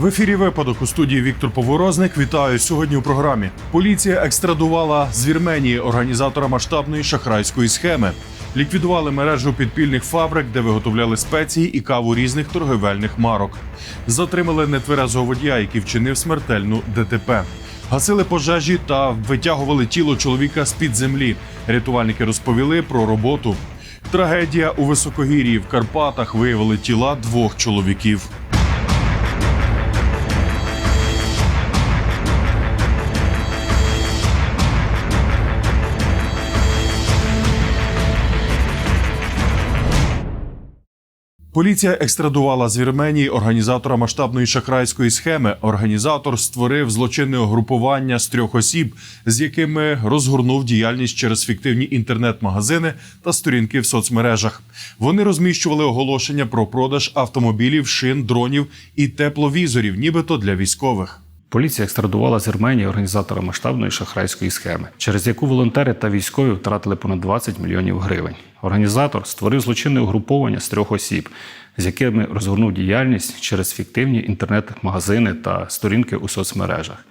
В ефірі випадок у студії Віктор Поворозник. Вітаю сьогодні у програмі. Поліція екстрадувала з Вірменії організатора масштабної шахрайської схеми. Ліквідували мережу підпільних фабрик, де виготовляли спеції і каву різних торговельних марок. Затримали нетверезого водія, який вчинив смертельну ДТП. Гасили пожежі та витягували тіло чоловіка з під землі. Рятувальники розповіли про роботу. Трагедія у високогір'ї в Карпатах виявили тіла двох чоловіків. Поліція екстрадувала з Вірменії організатора масштабної шахрайської схеми. Організатор створив злочинне угрупування з трьох осіб, з якими розгорнув діяльність через фіктивні інтернет-магазини та сторінки в соцмережах. Вони розміщували оголошення про продаж автомобілів, шин, дронів і тепловізорів, нібито для військових. Поліція екстрадувала з Ірменії організатора масштабної шахрайської схеми, через яку волонтери та військові втратили понад 20 мільйонів гривень. Організатор створив злочинне угруповання з трьох осіб, з якими розгорнув діяльність через фіктивні інтернет-магазини та сторінки у соцмережах.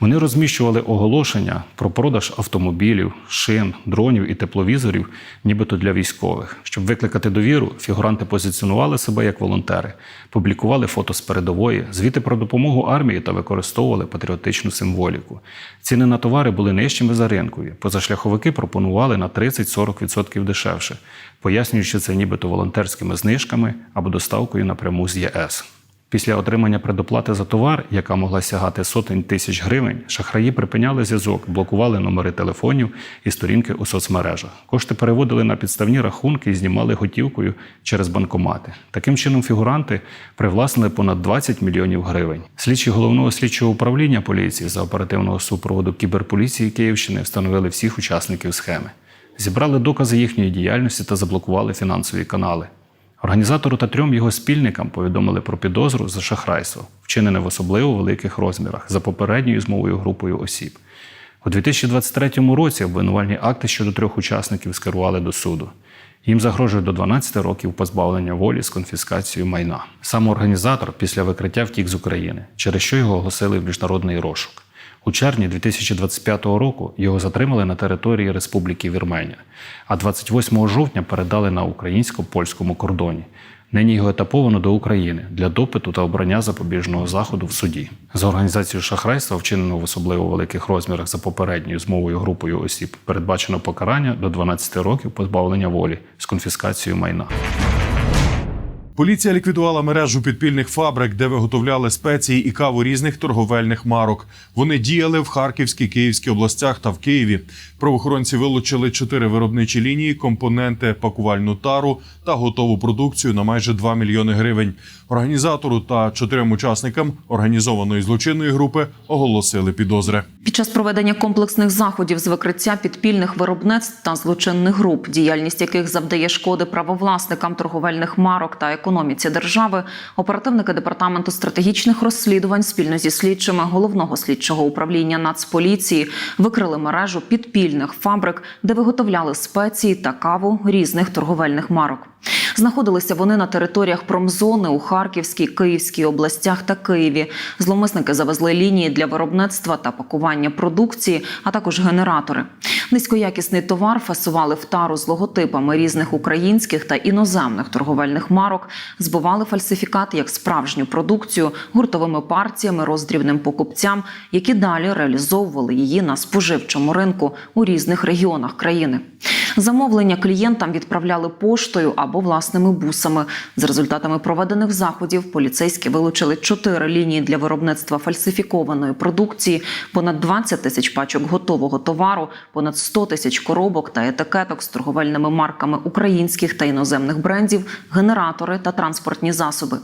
Вони розміщували оголошення про продаж автомобілів, шин, дронів і тепловізорів, нібито для військових. Щоб викликати довіру, фігуранти позиціонували себе як волонтери, публікували фото з передової, звіти про допомогу армії та використовували патріотичну символіку. Ціни на товари були нижчими за ринкові. Позашляховики пропонували на 30-40% дешевше, пояснюючи це нібито волонтерськими знижками або доставкою напряму з ЄС. Після отримання предоплати за товар, яка могла сягати сотень тисяч гривень, шахраї припиняли зв'язок, блокували номери телефонів і сторінки у соцмережах. Кошти переводили на підставні рахунки і знімали готівкою через банкомати. Таким чином, фігуранти привласнили понад 20 мільйонів гривень. Слідчі головного слідчого управління поліції за оперативного супроводу кіберполіції Київщини встановили всіх учасників схеми. Зібрали докази їхньої діяльності та заблокували фінансові канали. Організатору та трьом його спільникам повідомили про підозру за шахрайство, вчинене в особливо великих розмірах за попередньою змовою групою осіб. У 2023 році обвинувальні акти щодо трьох учасників скерували до суду. Їм загрожує до 12 років позбавлення волі з конфіскацією майна. Сам організатор після викриття втік з України, через що його оголосили в міжнародний розшук. У червні 2025 року його затримали на території Республіки Вірменія, а 28 жовтня передали на українсько-польському кордоні. Нині його етаповано до України для допиту та обрання запобіжного заходу в суді. За організацію шахрайства, вчиненого в особливо великих розмірах за попередньою змовою групою осіб, передбачено покарання до 12 років позбавлення волі з конфіскацією майна. Поліція ліквідувала мережу підпільних фабрик, де виготовляли спеції і каву різних торговельних марок. Вони діяли в Харківській, Київській областях та в Києві. Правоохоронці вилучили чотири виробничі лінії, компоненти, пакувальну тару та готову продукцію на майже 2 мільйони гривень. Організатору та чотирьом учасникам організованої злочинної групи оголосили підозри. Під час проведення комплексних заходів з викриття підпільних виробництв та злочинних груп, діяльність яких завдає шкоди правовласникам торговельних марок та економіці держави, оперативники департаменту стратегічних розслідувань спільно зі слідчими головного слідчого управління Нацполіції викрили мережу підпільних фабрик, де виготовляли спеції та каву різних торговельних марок. Знаходилися вони на територіях промзони у Харківській, Київській областях та Києві. Зловмисники завезли лінії для виробництва та пакування продукції, а також генератори. Низькоякісний товар фасували в тару з логотипами різних українських та іноземних торговельних марок, збивали фальсифікат як справжню продукцію гуртовими партіями роздрібним покупцям, які далі реалізовували її на споживчому ринку у різних регіонах країни. Замовлення клієнтам відправляли поштою або власними бусами. За результатами проведених заходів поліцейські вилучили чотири лінії для виробництва фальсифікованої продукції, понад 20 тисяч пачок готового товару, понад 100 тисяч коробок та етикеток з торговельними марками українських та іноземних брендів, генератори та транспортні засоби.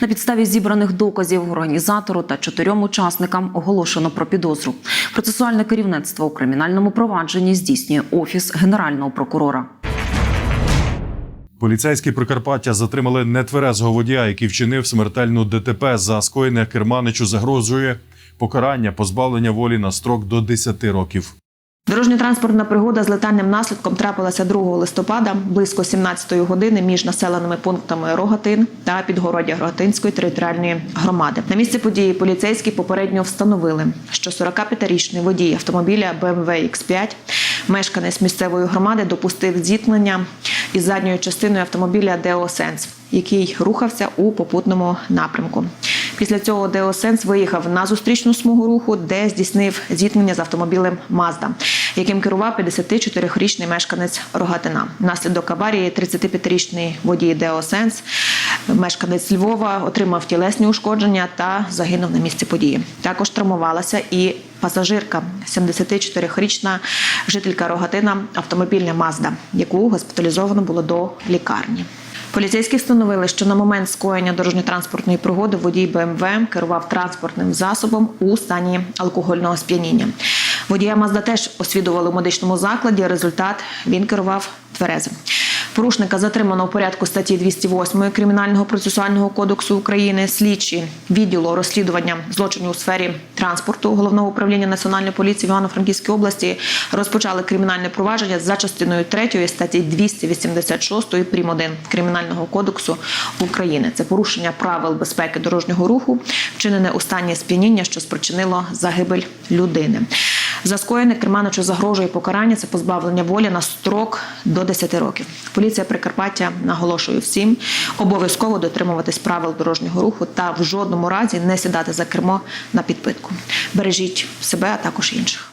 На підставі зібраних доказів організатору та чотирьом учасникам оголошено про підозру. Процесуальне керівництво у кримінальному провадженні здійснює офіс генерального прокурора. Поліцейські Прикарпаття затримали нетверезого водія, який вчинив смертельну ДТП. За скоєне керманичу загрозує покарання позбавлення волі на строк до 10 років. Дорожньо-транспортна пригода з летальним наслідком трапилася 2 листопада близько 17 години між населеними пунктами Рогатин та Підгородя Рогатинської територіальної громади. На місці події поліцейські попередньо встановили, що 45-річний водій автомобіля BMW X5, мешканець місцевої громади, допустив зіткнення із задньою частиною автомобіля Sense, який рухався у попутному напрямку. Після цього Део Сенс виїхав на зустрічну смугу руху, де здійснив зіткнення з автомобілем Мазда, яким керував 54-річний мешканець Рогатина. Внаслідок аварії 35-річний водій Део Сенс, мешканець Львова, отримав тілесні ушкодження та загинув на місці події. Також травмувалася і пасажирка, 74-річна жителька Рогатина, автомобільня Мазда, яку госпіталізовано було до лікарні. Поліцейські встановили, що на момент скоєння дорожньо-транспортної пригоди водій БМВ керував транспортним засобом у стані алкогольного сп'яніння. Водія Мазда теж освідували у медичному закладі. Результат він керував тверезим. Порушника затримано у порядку статті 208 Кримінального процесуального кодексу України. Слідчі відділу розслідування злочинів у сфері транспорту головного управління національної поліції в Івано-Франківській області розпочали кримінальне провадження за частиною 3 статті 286 прим. 1 Кримінального кодексу України. Це порушення правил безпеки дорожнього руху, вчинене у стані сп'яніння, що спричинило загибель людини. За скоєне керманичу загрожує покарання це позбавлення волі на строк до 10 років. Поліція Прикарпаття наголошує всім обов'язково дотримуватись правил дорожнього руху та в жодному разі не сідати за кермо на підпитку. Бережіть себе, а також інших.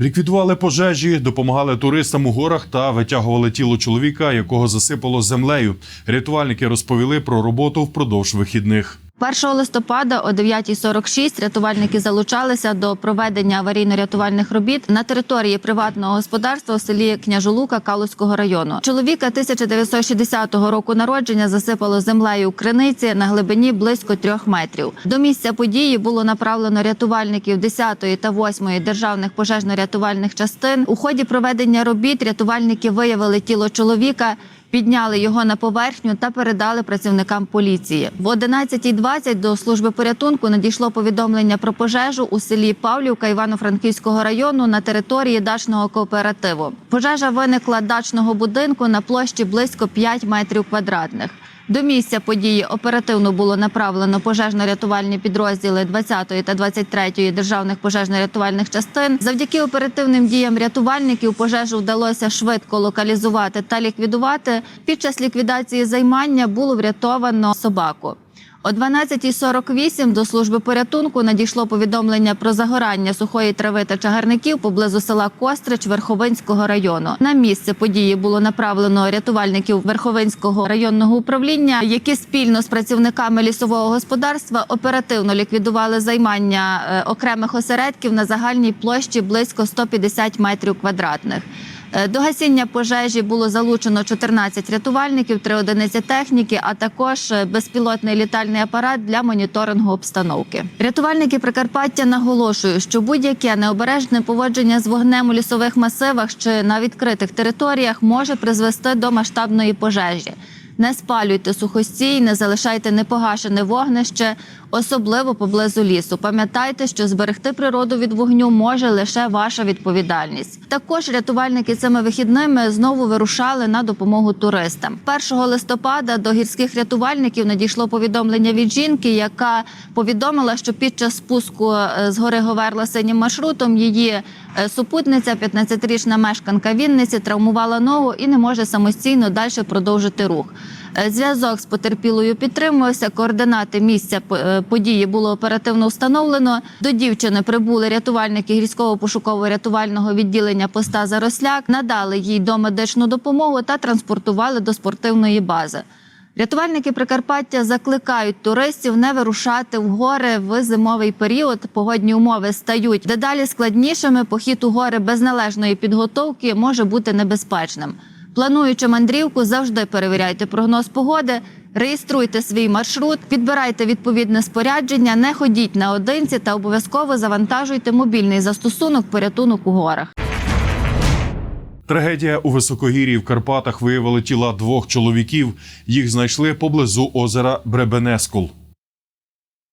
Ліквідували пожежі, допомагали туристам у горах та витягували тіло чоловіка, якого засипало землею. Рятувальники розповіли про роботу впродовж вихідних. 1 листопада о 9.46 рятувальники залучалися до проведення аварійно-рятувальних робіт на території приватного господарства у селі Княжолука Калузького району. Чоловіка 1960 року народження засипало землею криниці на глибині близько трьох метрів. До місця події було направлено рятувальників 10-ї та 8-ї державних пожежно-рятувальних частин. У ході проведення робіт рятувальники виявили тіло чоловіка. Підняли його на поверхню та передали працівникам поліції. В 11.20 до служби порятунку надійшло повідомлення про пожежу у селі Павлівка Івано-Франківського району на території дачного кооперативу. Пожежа виникла дачного будинку на площі близько 5 метрів квадратних. До місця події оперативно було направлено пожежно-рятувальні підрозділи 20-ї та 23-ї державних пожежно-рятувальних частин. Завдяки оперативним діям рятувальників пожежу вдалося швидко локалізувати та ліквідувати. Під час ліквідації займання було врятовано собаку. О 12.48 до служби порятунку надійшло повідомлення про загорання сухої трави та чагарників поблизу села Кострич Верховинського району. На місце події було направлено рятувальників Верховинського районного управління, які спільно з працівниками лісового господарства оперативно ліквідували займання е, окремих осередків на загальній площі близько 150 метрів квадратних. Е, До гасіння пожежі було залучено 14 рятувальників, 3 одиниці техніки, а також е, безпілотний літальний апарат для моніторингу обстановки. Рятувальники Прикарпаття наголошують, що будь-яке необережне поводження з вогнем у лісових масивах чи на відкритих територіях може призвести до масштабної пожежі. Не спалюйте сухостій, не залишайте непогашене вогнище, особливо поблизу лісу. Пам'ятайте, що зберегти природу від вогню може лише ваша відповідальність. Також рятувальники цими вихідними знову вирушали на допомогу туристам. 1 листопада до гірських рятувальників надійшло повідомлення від жінки, яка повідомила, що під час спуску е, з гори Говерла синім маршрутом її супутниця, 15-річна мешканка Вінниці, травмувала ногу і не може самостійно далі продовжити рух. Е, Зв'язок з потерпілою підтримувався. Координати місця е, події було оперативно встановлено. До дівчини прибули рятувальники гірського пошуково-рятувального відділення поста Заросляк, надали їй домедичну допомогу та транспортували до спортивної бази. Рятувальники Прикарпаття закликають туристів не вирушати в гори в зимовий період. Погодні умови стають дедалі складнішими. Похід у гори без належної підготовки може бути небезпечним. Плануючи мандрівку, завжди перевіряйте прогноз погоди, реєструйте свій маршрут, підбирайте відповідне спорядження, не ходіть наодинці та обов'язково завантажуйте мобільний застосунок порятунок у горах. Трагедія у високогір'ї в Карпатах виявили тіла двох чоловіків. Їх знайшли поблизу озера Бребенескул.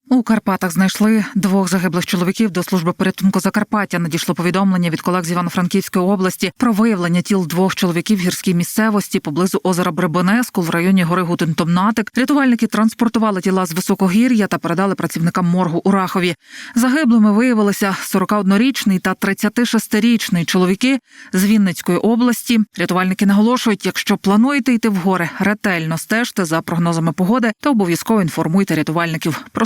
У Карпатах знайшли двох загиблих чоловіків до служби порятунку Закарпаття. Надійшло повідомлення від колег з Івано-Франківської області про виявлення тіл двох чоловіків в гірській місцевості поблизу озера Бребенеску в районі гори Гутентомнатик. Рятувальники транспортували тіла з високогір'я та передали працівникам моргу у Рахові. Загиблими виявилися 41-річний та 36-річний чоловіки з Вінницької області. Рятувальники наголошують, якщо плануєте йти в гори, ретельно стежте за прогнозами погоди та обов'язково інформуйте рятувальників про